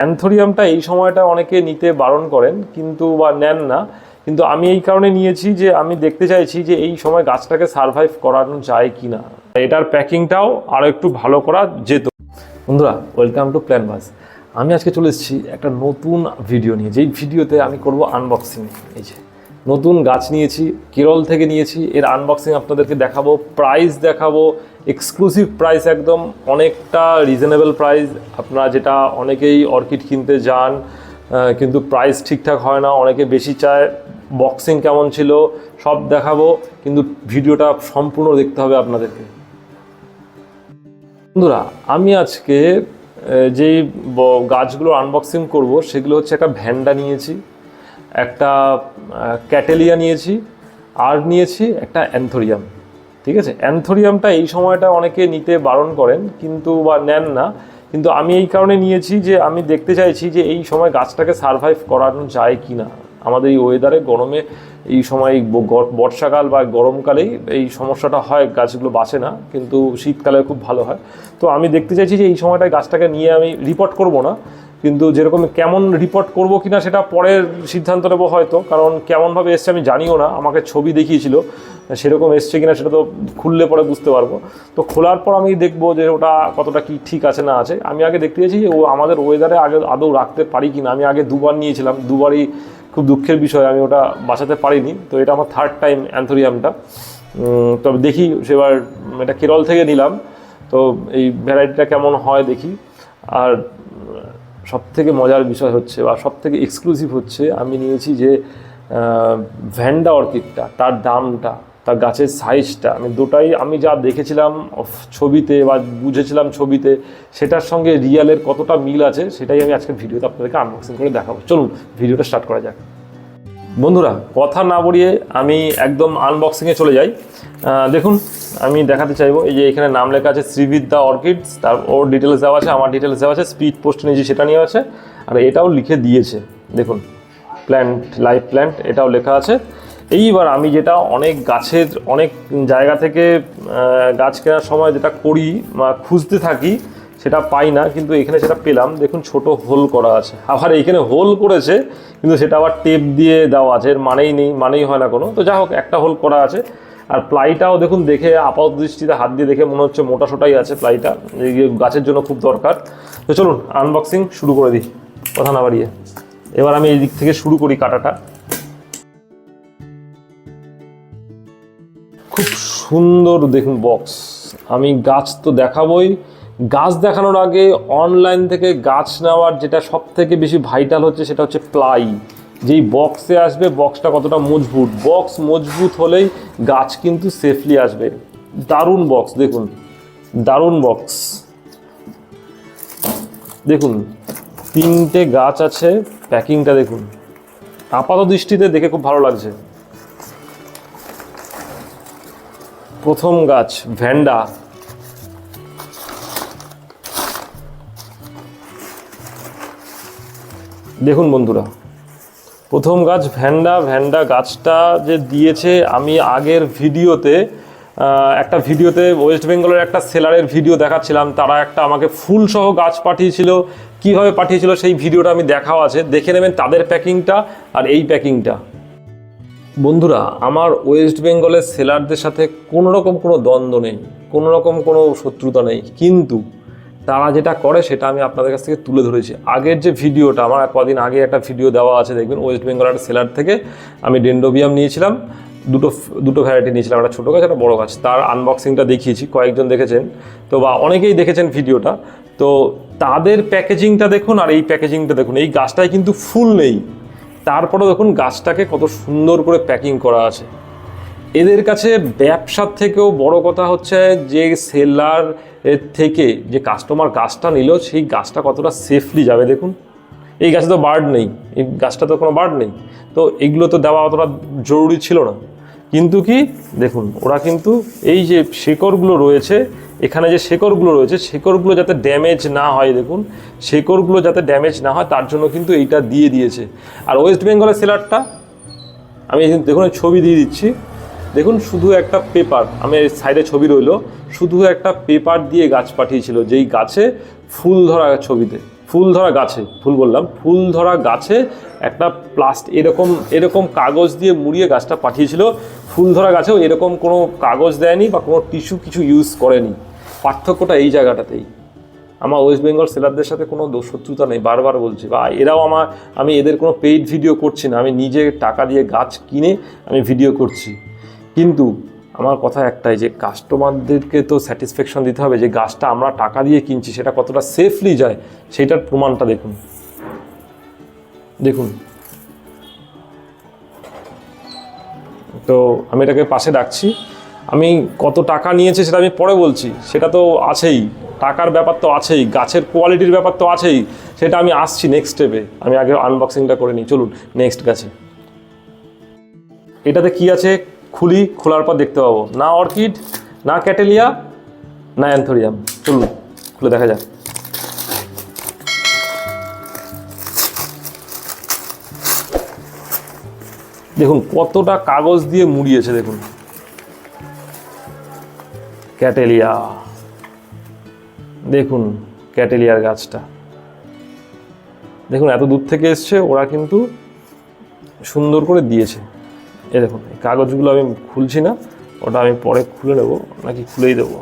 অ্যান্থোরিয়ামটা এই সময়টা অনেকে নিতে বারণ করেন, কিন্তু বা নেন না। কিন্তু আমি এই কারণে নিয়েছি যে আমি দেখতে চাইছি যে এই সময় গাছটাকে সারভাইভ করানো যায় কি না এটার প্যাকিংটাও আরও একটু ভালো করা যেত। বন্ধুরা ওয়েলকাম টু প্ল্যান বাস আমি আজকে চলে এসেছি একটা নতুন ভিডিও নিয়ে। যেই ভিডিওতে আমি করব আনবক্সিং এই যে। নতুন গাছ নিয়েছি, কেরল থেকে নিয়েছি, এর আনবক্সিং আপনাদেরকে দেখাবো প্রাইস দেখাবো এক্সক্লুসিভ প্রাইস একদম, অনেকটা রিজনেবল প্রাইস আপনারা যেটা অনেকেই অর্কিড কিনতে যান কিন্তু প্রাইস ঠিকঠাক হয় না, অনেকে বেশি চায় বক্সিং কেমন ছিল, সব দেখাবো, কিন্তু ভিডিওটা সম্পূর্ণ দেখতে হবে আপনাদেরকে। বন্ধুরা, আমি আজকে যেই গাছগুলো আনবক্সিং করব, সেগুলো হচ্ছে একটা ভ্যান্ডা নিয়েছি। একটা ক্যাটেলিয়া নিয়েছি আর নিয়েছি, একটা অ্যান্থোরিয়াম। ঠিক আছে? অ্যান্থোরিয়ামটা এই সময়টা অনেকে নিতে বারণ করেন, কিন্তু বা নেন না। কিন্তু আমি এই কারণে নিয়েছি যে, আমি দেখতে চাইছি যে, এই সময় গাছটাকে সারভাইভ করানো যায় কি না আমাদের এই ওয়েদারে গরমে, এই সময় বর্ষাকাল বা গরমকালেই এই সমস্যাটা হয়, গাছগুলো বাঁচে না, কিন্তু শীতকালে খুব ভালো হয়। তো আমি দেখতে চাইছি যে, এই সময়টায় গাছটাকে নিয়ে আমি রিপোর্ট করব না। কিন্তু যেরকম কেমন রিপোর্ট করব কিনা সেটা পরের সিদ্ধান্ত নেব হয়তো, কারণ কেমনভাবে এসছে আমি জানিও না, আমাকে ছবি দেখিয়েছিল, সেরকম এসছে কিনা সেটা তো খুললে পরে বুঝতে পারব। তো খোলার পর আমি দেখব যে ওটা কতটা কি ঠিক আছে না আছে। আমি আগে দেখতে চাইছি ও আমাদের ওয়েদারে আগে আদৌ রাখতে পারি কিনা। আমি আগে দুবার নিয়েছিলাম, দুবারই খুব দুঃখের বিষয়, আমি ওটা বাঁচাতে পারিনি। তো এটা আমার থার্ড টাইম অ্যান্থোরিয়ামটা তবে দেখি, সেবার এটা কেরল থেকে নিলাম। তো এই ভ্যারাইটিটা কেমন হয় দেখি। আর সব থেকে মজার বিষয় হচ্ছে বা সব থেকে এক্সক্লুসিভ হচ্ছে, আমি নিয়েছি যে ভ্যান্ডা অর্কিডটা, তার দামটা, তার গাছের সাইজটা আমি দুটাই, আমি যা দেখেছিলাম ছবিতে বা বুঝেছিলাম ছবিতে, সেটার সঙ্গে রিয়ালের কতটা মিল আছে, সেটাই আমি আজকের ভিডিওতে আপনাদেরকে আনবক্সিং করে দেখাবো। চলুন ভিডিওটা স্টার্ট করা যাক। বন্ধুরা, কথা না বলিয়ে আমি একদম আনবক্সিংয়ে চলে যাই। দেখুন, আমি দেখাতে চাইব, এই যে এখানে নাম লেখা আছে শ্রীবিদ্যা অর্কিডস, তার ওর ডিটেলস দেওয়া আছে, আমার ডিটেলস দেওয়া আছে স্পিড পোস্ট নিয়েছি সেটা নিয়ে আছে, আর এটাও লিখে দিয়েছে। দেখুন প্ল্যান্ট লাইভ প্ল্যান্ট এটাও লেখা আছে। এইবার আমি যেটা অনেক গাছের, অনেক জায়গা থেকে গাছ কেনার সময় যেটা করি বা খুঁজতে থাকি সেটা পাই না, কিন্তু এখানে সেটা পেলাম। দেখুন, ছোট হোল করা আছে। আবার এখানে হোল করেছে, কিন্তু সেটা আবার টেপ দিয়ে দেওয়া আছে। এর মানেই নেই, মানেই হয় না কোনো। তো যা হোক, একটা হোল করা আছে। আর প্লাইটাও দেখুন, দেখে আপাত দৃষ্টিতে হাত দিয়ে দেখে মনে হচ্ছে মোটা সোটাই আছে প্লাইটা গাছের জন্য খুব দরকার। তো চলুন আনবক্সিং শুরু করে দিই। কথা না বাড়িয়ে। এবার আমি এই দিক থেকে শুরু করি কাটাটা। খুব সুন্দর দেখুন বক্স আমি গাছ তো দেখাবই। গাছ দেখানোর আগে অনলাইন থেকে গাছ নেওয়ার যেটা সব থেকে বেশি ভাইটাল হচ্ছে সেটা হচ্ছে প্লাই। যেই বক্সে আসবে বক্সটা কতটা মজবুত? বক্স মজবুত হলেই গাছ কিন্তু সেফলি আসবে। দারুণ বক্স দেখুন। দারুণ বক্স দেখুন, তিনটে গাছ আছে প্যাকিংটা দেখুন। আপাত দৃষ্টিতে দেখে খুব ভালো লাগছে। প্রথম গাছ, ভ্যান্ডা। দেখুন বন্ধুরা, প্রথম গাছ ভ্যান্ডা ভ্যান্ডা গাছটা যে দিয়েছে, আমি আগের ভিডিওতে একটা ভিডিওতে ওয়েস্ট বেঙ্গলের একটা সেলারের ভিডিও দেখাচ্ছিলাম, তারা একটা আমাকে ফুল সহ গাছ পাঠিয়েছিল। কীভাবে পাঠিয়েছিল সেই ভিডিওটা আমি দেখাও আছে, দেখে নেবেন তাদের প্যাকিংটা আর এই প্যাকিংটা। বন্ধুরা, আমার ওয়েস্ট বেঙ্গলের সেলারদের সাথে কোনো রকম কোনো দ্বন্দ্ব নেই কোনো রকম কোনো শত্রুতা নেই, কিন্তু তারা যেটা করে সেটা আমি আপনাদের কাছ থেকে তুলে ধরেছি। আগের যে ভিডিওটা, আমার কদিন আগে একটা ভিডিও দেওয়া আছে, দেখবেন ওয়েস্ট বেঙ্গল একটা সেলার থেকে। আমি ডেন্ডোবিয়াম নিয়েছিলাম, দুটো দুটো ভ্যারাইটি নিয়েছিলাম, একটা ছোটো গাছ, একটা বড়ো গাছ। তার আনবক্সিংটা দেখিয়েছি, কয়েকজন দেখেছেন। তো বা অনেকেই দেখেছেন ভিডিওটা। তো তাদের প্যাকেজিংটা দেখুন আর এই প্যাকেজিংটা দেখুন, এই গাছটায় কিন্তু ফুল নেই। তারপরে দেখুন গাছটাকে কত সুন্দর করে প্যাকিং করা আছে। এদের কাছে ব্যবসার থেকেও বড় কথা হচ্ছে যে সেলার এর থেকে যে কাস্টমার গাছটা নিল, সেই গাছটা কতটা সেফলি যাবে দেখুন। এই গাছে তো বার্ড নেই, এই গাছটা তো কোনো বার্ড নেই। তো এগুলো তো দেওয়া অতটা জরুরি ছিল না। কিন্তু কি, দেখুন, ওরা কিন্তু এই যে শেকড়গুলো রয়েছে, এখানে যে শেকড়গুলো রয়েছে, শেকড়গুলো যাতে ড্যামেজ না হয় দেখুন, শেকড়গুলো যাতে ড্যামেজ না হয়, তার জন্য কিন্তু এইটা দিয়ে দিয়েছে। আর ওয়েস্ট বেঙ্গলের সেলারটা আমি দেখুন ছবি দিয়ে দিচ্ছি। দেখুন, শুধু একটা পেপার, আমি সাইডে ছবি রইল, শুধু একটা পেপার দিয়ে গাছ পাঠিয়েছিল, যেই গাছে ফুল ধরা ছবিতে, ফুল ধরা গাছে ফুল বললাম, ফুল ধরা গাছে একটা প্লাস্ট, এরকম এরকম কাগজ দিয়ে মুড়িয়ে গাছটা পাঠিয়েছিল, ফুল ধরা গাছেও এরকম কোনো কাগজ দেয়নি বা কোনো টিস্যু কিছু ইউজ করেনি। পার্থক্যটা এই জায়গাটাতেই। আমার ওয়েস্ট বেঙ্গল সেলারদের সাথে কোনো শত্রুতা নেই, বারবার বলছি, বা এরাও আমার, আমি এদের কোনো পেইড ভিডিও করছি না, আমি নিজে টাকা দিয়ে গাছ কিনে আমি ভিডিও করছি। কিন্তু আমার কথা একটাই যে কাস্টমারদেরকে তো স্যাটিসফ্যাকশন দিতে হবে যে গাছটা আমরা টাকা দিয়ে কিনছি, সেটা কতটা সেফলি যায়, সেটার প্রমাণটা দেখুন। দেখুন। তো আমি এটাকে পাশে রাখছি। আমি কত টাকা নিয়েছে সেটা আমি পরে বলছি। সেটা তো আছেই। টাকার ব্যাপার তো আছেই। গাছের কোয়ালিটির ব্যাপার তো আছেই। সেটা আমি আসছি নেক্সট স্টেপে আমি আগে আনবক্সিংটা করে নিই। চলুন নেক্সট গাছে। এটাতে কি আছে? খুলি, খোলার পর দেখতে পাবো। না অর্কিড, না ক্যাটেলিয়া, না অ্যান্থোরিয়াম। চলুন, খুলে দেখা যাক। দেখুন, কতটা কাগজ দিয়ে মুড়িয়েছে, দেখুন। ক্যাটেলিয়া। দেখুন, ক্যাটেলিয়ার গাছটা। দেখুন, এত দূর থেকে এসছে, ওরা কিন্তু সুন্দর করে দিয়েছে। এ দেখুন, এই কাগজগুলো আমি খুলছি না, ওটা আমি পরে খুলে নেব, নাকি খুলেই দেবো।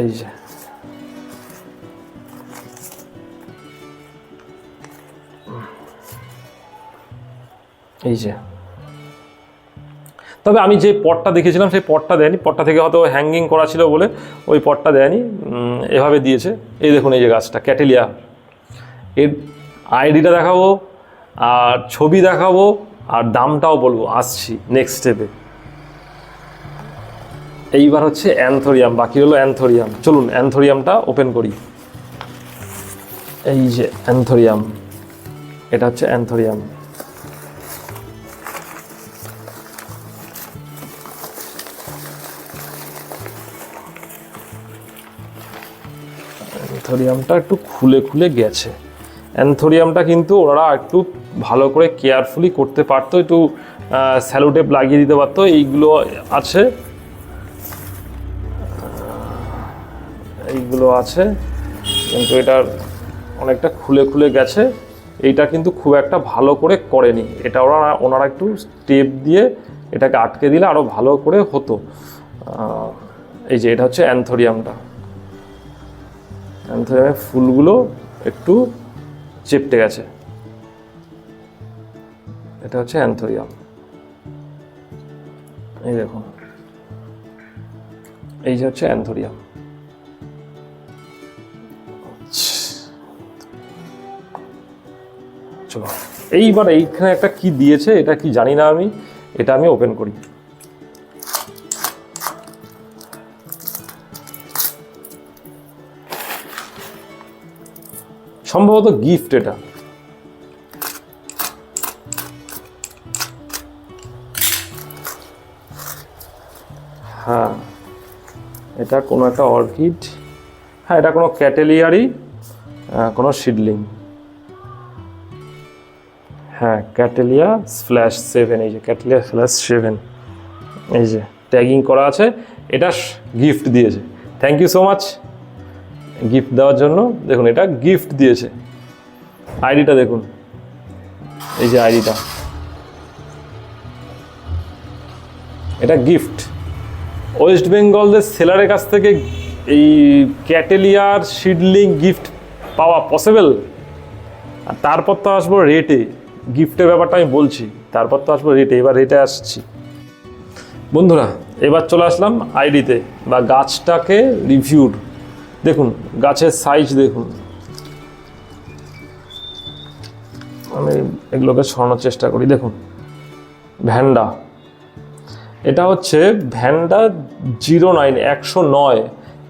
এই যে। এই যে। তবে আমি যে পটটা দেখেছিলাম, সেই পটটা দেয়নি, পটটা থেকে হয়তো হ্যাঙ্গিং করা ছিল বলে ওই পটটা দেয়নি এভাবে দিয়েছে। এই দেখুন, এই যে গাছটা ক্যাটেলিয়া এর আইডিটা দেখাবো, আর ছবি দেখাবো, আর দামটাও বলব। আসছি নেক্সট স্টেপে এইবার হচ্ছে অ্যান্থোরিয়াম, বাকি হলো অ্যান্থোরিয়াম। চলুন, অ্যান্থোরিয়ামটা ওপেন করি। এই যে অ্যান্থোরিয়াম, এটা হচ্ছে অ্যান্থোরিয়াম। অ্যান্থোরিয়ামটা একটু খুলে খুলে গেছে। অ্যান্থোরিয়ামটা কিন্তু ওরা একটু ভালো করে কেয়ারফুলি করতে পারতো, একটু স্যালোটেপ লাগিয়ে দিতে পারতো, এইগুলো আছে। এইগুলো আছে, কিন্তু এটার অনেকটা খুলে খুলে গেছে। এইটা কিন্তু খুব একটা ভালো করে করেনি। এটা ওরা, ওনারা একটু স্টেপ দিয়ে এটাকে আটকে দিলে আরও ভালো করে হতো। এই যে এটা হচ্ছে অ্যান্থোরিয়ামটা। অ্যান্থোরিয়ামের ফুলগুলো একটু চেপটে গেছে। এটা হচ্ছে অ্যান্থোরিয়াম। এই দেখুন। এই যে হচ্ছে অ্যান্থোরিয়াম। চলো এইবার এইখানে একটা কি দিয়েছে, এটা কি জানি না আমি, এটা আমি ওপেন করি। সম্ভবত গিফট এটা। হ্যাঁ এটা কোনো একটা অর্কিড। হ্যাঁ এটা কোনো ক্যাটেলিয়ারই আহ, কোনো সিডলিং। হ্যাঁ ক্যাটেলিয়া স্ল্যাশ সেভেন এই যে ক্যাটেলিয়া স্ল্যাশ সেভেন। এই যে ট্যাগিং করা আছে এটা গিফট দিয়েছে। Thank you so much gift দেওয়ার জন্য, দেখুন এটা গিফট দিয়েছে। আইডিটা দেখুন। এই যে আইডিটা এটা গিফট ওয়েস্ট বেঙ্গলদের সেলারের কাছ থেকে এই ক্যাটেলিয়ার শিডলিং গিফট পাওয়া পসিবল আর তারপর তো আসব রেটে গিফটের ব্যাপারটা আমি বলছি। তারপর তো আসব রেটে এবার রেটে আসছি। বন্ধুরা, এবার চলে আসলাম আইডিতে বা গাছটাকে রিভিউর দেখুন, গাছের সাইজ দেখুন। আমি এগুলোকে সরানোর চেষ্টা করি। দেখুন, ভ্যান্ডা। এটা হচ্ছে ভ্যান্ডা জিরো নাইন একশো নয়।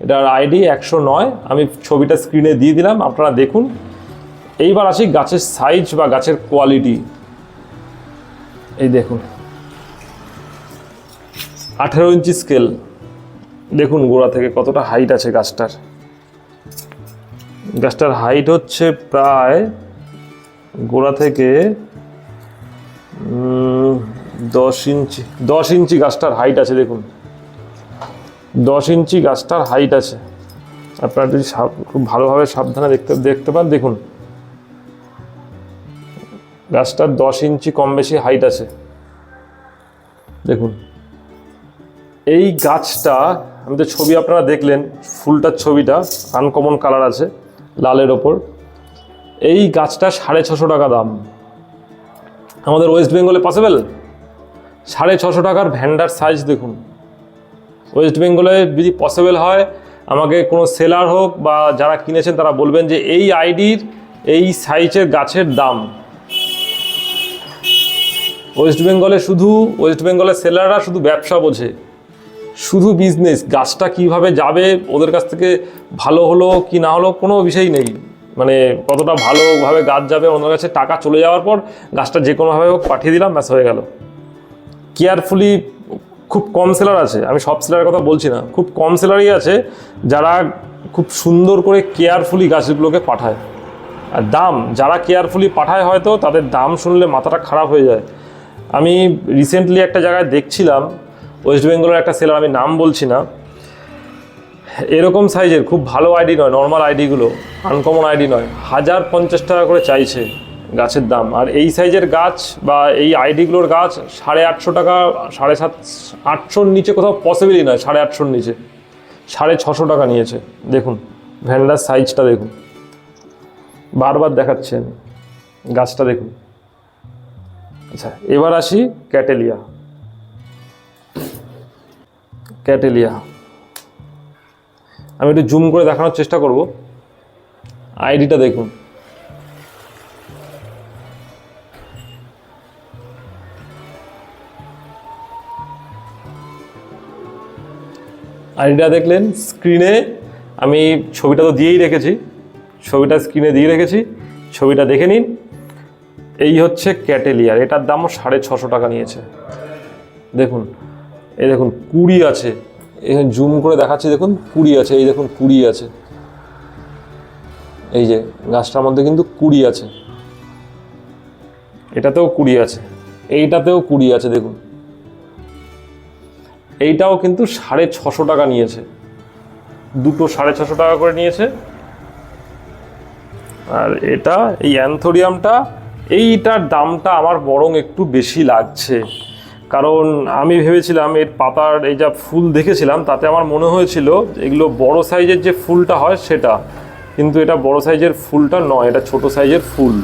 এটার আইডি একশো নয়। আমি ছবিটা স্ক্রিনে দিয়ে দিলাম, আপনারা দেখুন। এইবার আসি গাছের সাইজ বা গাছের কোয়ালিটি এই দেখুন। আঠেরো ইঞ্চি স্কেল দেখুন গোড়া থেকে কতটা হাইট আছে গাছটার। গাছটার হাইট হচ্ছে প্রায় গোড়া থেকে দশ ইঞ্চি দশ ইঞ্চি গাছটার হাইট আছে দেখুন। দশ ইঞ্চি গাছটার হাইট আছে। আপনারা যদি খুব ভালোভাবে সাবধানে দেখতে দেখতে পান, দেখুন। গাছটার দশ ইঞ্চি কম বেশি হাইট আছে। দেখুন। এই গাছটা, আমি তো ছবি আপনারা দেখলেন, ফুলটার ছবিটা আনকমন কালার আছে। লালের ওপর। এই গাছটা সাড়ে ছশো টাকা দাম। আমাদের ওয়েস্ট বেঙ্গলে পসিবল সাড়ে ছশো টাকার ভ্যান্ডার সাইজ দেখুন। ওয়েস্ট বেঙ্গলে যদি পসিবল হয়, আমাকে কোনো সেলার হোক বা যারা কিনেছেন তারা বলবেন যে এই আইডির এই সাইজের গাছের দাম। ওয়েস্ট বেঙ্গলে শুধু, ওয়েস্ট বেঙ্গলের সেলাররা শুধু ব্যবসা বোঝে। শুধু বিজনেস গাছটা কীভাবে যাবে, ওদের কাছ থেকে ভালো হলো কি না হলো, কোনো বিষয় নেই। মানে কতটা ভালোভাবে গাছ যাবে, ওনার কাছে টাকা চলে যাওয়ার পর গাছটা যে কোনোভাবে হোক পাঠিয়ে দিলাম, ব্যাস হয়ে গেল। কেয়ারফুলি খুব কম সেলার আছে, আমি সব সেলারের কথা বলছি না, খুব কম সেলারই আছে যারা খুব সুন্দর করে কেয়ারফুলি গাছগুলোকে পাঠায়। আর দাম, যারা কেয়ারফুলি পাঠায় হয়তো, তাদের দাম শুনলে মাথাটা খারাপ হয়ে যায়। আমি রিসেন্টলি একটা জায়গায় দেখছিলাম ওয়েস্ট বেঙ্গলের একটা সেলার আমি নাম বলছি না। এরকম সাইজের খুব ভালো আইডি নয় নর্মাল আইডিগুলো আনকমন আইডি নয়, হাজার পঞ্চাশ টাকা করে চাইছে গাছের দাম। আর এই সাইজের গাছ বা এই আইডিগুলোর গাছ সাড়ে আটশো টাকা, সাড়ে সাত, আটশোর নিচে কোথাও পসিবলই নয়, সাড়ে আটশোর নিচে। সাড়ে ছশো টাকা নিয়েছে। দেখুন ভ্যান্ডার সাইজটা দেখুন। বারবার দেখাচ্ছেন, গাছটা দেখুন। আচ্ছা এবার আসি ক্যাটেলিয়া ক্যাটেলিয়া। আমি একটু জুম করে দেখানোর চেষ্টা করব। আইডিটা দেখুন। আইডিটা দেখলেন স্ক্রিনে আমি ছবিটা তো দিয়েই রেখেছি। ছবিটা স্ক্রিনে দিয়ে রেখেছি। ছবিটা দেখে নিন। এই হচ্ছে ক্যাটেলিয়ার এটার দামও সাড়ে ছশো টাকা নিয়েছে। দেখুন এই দেখুন কুড়ি আছে। এখানে জুম করে দেখাচ্ছি, দেখুন কুড়ি আছে, এই দেখুন কুড়ি আছে। এই যে গাছটার মধ্যে কিন্তু কুড়ি আছে। এটাতেও কুড়ি আছে, এইটাতেও কুড়ি আছে, দেখুন। এইটাও কিন্তু সাড়ে ছশো টাকা নিয়েছে। দুটো সাড়ে ছশো টাকা করে নিয়েছে। আর এটা, এই অ্যান্থোরিয়ামটা, এইটার দামটা আমার বরং একটু বেশি লাগছে। কারণ আমি ভেবেছিলাম এর পাতার এই যা ফুল দেখেছিলাম, তাতে আমার মনে হয়েছিল এগুলো বড় সাইজের যে ফুলটা হয় সেটা। কিন্তু এটা বড় সাইজের ফুলটা নয়, এটা ছোট সাইজের ফুল।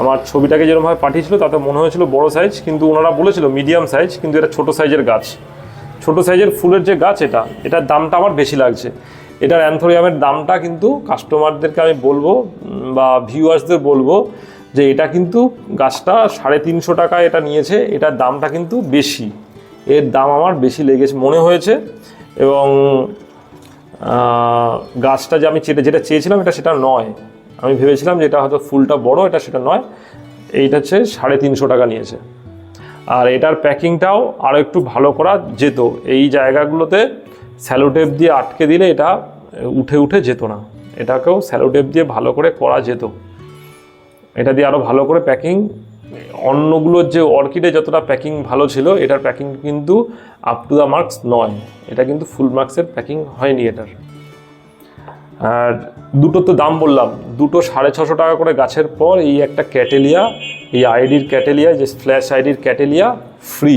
আমার ছবিটাকে যেরকমভাবে পাঠিয়েছিল, তাতে মনে হয়েছিল বড় সাইজ, কিন্তু ওনারা বলেছিল মিডিয়াম সাইজ, কিন্তু এটা ছোট সাইজের গাছ। ছোট সাইজের ফুলের যে গাছ এটা, এটার দামটা আমার বেশি লাগছে। এটার অ্যান্থোরিয়ামের দামটা কিন্তু কাস্টমারদেরকে আমি বলব বা ভিউয়ার্সদের বলব যে এটা কিন্তু গাছটা সাড়ে তিনশো টাকা এটা নিয়েছে, এটার দামটা কিন্তু বেশি। এর দাম আমার বেশি লেগেছে, মনে হয়েছে। এবং গাছটা যে আমি যেটা যেটা চেয়েছিলাম এটা সেটা নয়। আমি ভেবেছিলাম যে এটা হয়তো ফুলটা বড়, এটা সেটা নয়। এইটা হচ্ছে সাড়ে তিনশো টাকা নিয়েছে। আর এটার প্যাকিংটাও আরও একটু ভালো করা যেত। এই জায়গাগুলোতে স্যালোটেপ দিয়ে আটকে দিলে এটা উঠে উঠে যেত না। এটাকেও স্যালোটেপ দিয়ে ভালো করে করা যেত। এটা দিয়ে আরও ভালো করে প্যাকিং অন্যগুলোর যে অর্কিডে যতটা প্যাকিং ভালো ছিল, এটার প্যাকিং কিন্তু আপ টু দ্য মার্কস নয়। এটা কিন্তু ফুল মার্কসের প্যাকিং হয়নি এটার। আর দুটো তো দাম বললাম, দুটো সাড়ে ছশো টাকা করে গাছের পর এই একটা ক্যাটেলিয়া এই আইডির ক্যাটেলিয়া যে ফ্ল্যাশ আইডির ক্যাটেলিয়া ফ্রি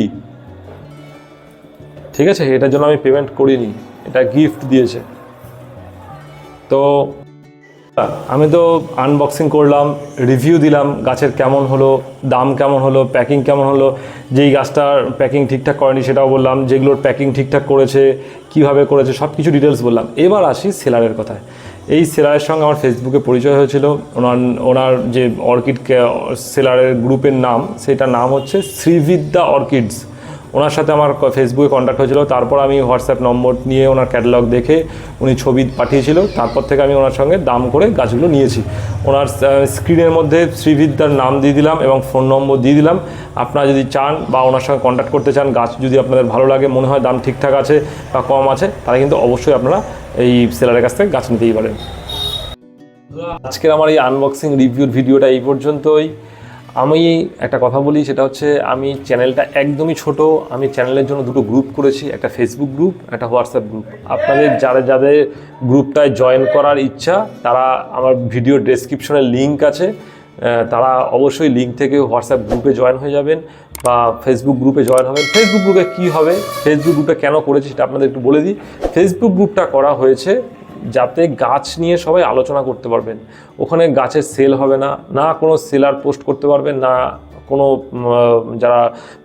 ঠিক আছে? এটার জন্য আমি পেমেন্ট করিনি, এটা গিফট দিয়েছে। তো আমি তো আনবক্সিং করলাম রিভিউ দিলাম, গাছের কেমন হলো, দাম কেমন হলো প্যাকিং কেমন হলো, যেই গাছটার প্যাকিং ঠিকঠাক করেনি সেটাও বললাম, যেগুলোর প্যাকিং ঠিকঠাক করেছে, কীভাবে করেছে সব কিছু ডিটেলস বললাম। এবার আসি সেলারের কথায়। এই সেলারের সঙ্গে আমার ফেসবুকে পরিচয় হয়েছিল। ওনার ওনার যে অর্কিড সেলারের গ্রুপের নাম, সেটার নাম হচ্ছে শ্রীবিদ্যা অর্কিডস। ওনার সাথে আমার ফেসবুকে কন্ট্যাক্ট হয়েছিল। তারপর আমি হোয়াটসঅ্যাপ নম্বর নিয়ে ওনার ক্যাটালগ দেখে উনি ছবি পাঠিয়েছিল। তারপর থেকে আমি ওনার সঙ্গে দাম করে গাছগুলো নিয়েছি। ওনার স্ক্রিনের মধ্যে শ্রীবিদ্যার নাম দিয়ে দিলাম এবং ফোন নম্বর দিয়ে দিলাম। আপনারা যদি চান বা ওনার সঙ্গে কন্ট্যাক্ট করতে চান, গাছ যদি আপনাদের ভালো লাগে, মনে হয় দাম ঠিকঠাক আছে বা কম আছে, তাহলে কিন্তু অবশ্যই আপনারা এই সেলারের কাছ থেকে গাছ নিতেই পারেন। আজকের আমার এই আনবক্সিং রিভিউর ভিডিওটা এই পর্যন্তই। আমি একটা কথা বলি, সেটা হচ্ছে আমি চ্যানেলটা একদমই ছোট। আমি চ্যানেলের জন্য দুটো গ্রুপ করেছি, একটা ফেসবুক গ্রুপ একটা হোয়াটসঅ্যাপ গ্রুপ আপনাদের যাদের যাদের গ্রুপটায় জয়েন করার ইচ্ছা, তারা আমার ভিডিও ডেসক্রিপশনে লিঙ্ক আছে। তারা অবশ্যই লিঙ্ক থেকে হোয়াটসঅ্যাপ গ্রুপে জয়েন হয়ে যাবেন বা ফেসবুক গ্রুপে জয়েন হবেন। ফেসবুক গ্রুপে কী হবে? ফেসবুক গ্রুপটা কেন করেছি, সেটা আপনাদের একটু বলে দিই। ফেসবুক গ্রুপটা করা হয়েছে যাতে গাছ নিয়ে সবাই আলোচনা করতে পারবেন। ওখানে গাছের সেল হবে না না কোনো সেলার পোস্ট করতে পারবেন, না কোনো যারা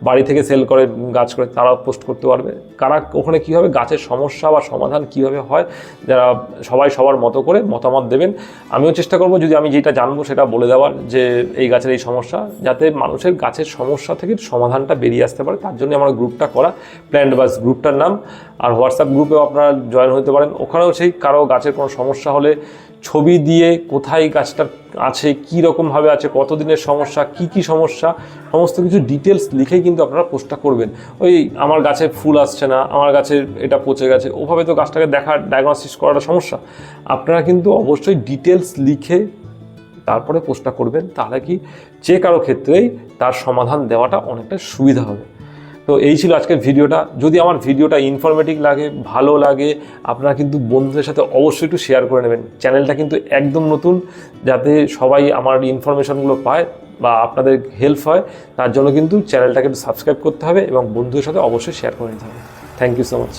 বাড়ি থেকে সেল করে গাছ করে তারাও পোস্ট করতে পারবে। কারা ওখানে কী হবে গাছের সমস্যা বা সমাধান কীভাবে হয়, যারা সবাই সবার মতো করে মতামত দেবেন। আমিও চেষ্টা করব, যদি আমি যেটা জানব সেটা বলে দেওয়ার যে এই গাছের এই সমস্যা, যাতে মানুষের গাছের সমস্যা থেকে সমাধানটা বেরিয়ে আসতে পারে। তার জন্য আমার গ্রুপটা করা প্ল্যান্ট বাস গ্রুপটার নাম। আর হোয়াটসঅ্যাপ গ্রুপেও আপনারা জয়েন হতে পারেন। ওখানেও সেই কারও গাছের কোনো সমস্যা হলে ছবি দিয়ে কোথায় গাছটা আছে, কী রকমভাবে আছে, কতদিনের সমস্যা, কি কি সমস্যা, সমস্ত কিছু ডিটেলস লিখে কিন্তু আপনারা পোস্টটা করবেন। ওই আমার গাছে ফুল আসছে না, আমার গাছের এটা পচে গেছে, ওভাবে তো গাছটাকে দেখা ডায়াগনোসিস করাটা সমস্যা। আপনারা কিন্তু অবশ্যই ডিটেলস লিখে তারপরে পোস্টটা করবেন, তাহলে কি যে কারও ক্ষেত্রেই তার সমাধান দেওয়াটা অনেকটা সুবিধা হবে। তো এই ছিল আজকের ভিডিওটা। যদি আমার ভিডিওটা ইনফরমেটিভ লাগে, ভালো লাগে, আপনারা কিন্তু বন্ধুদের সাথে অবশ্যই একটু শেয়ার করে নেবেন। চ্যানেলটা কিন্তু একদম নতুন, যাতে সবাই আমার ইনফরমেশনগুলো পায় বা আপনাদের হেল্প হয়, তার জন্য কিন্তু চ্যানেলটাকে একটু সাবস্ক্রাইব করতে হবে এবং বন্ধুদের সাথে অবশ্যই শেয়ার করে নিতে হবে। Thank you so much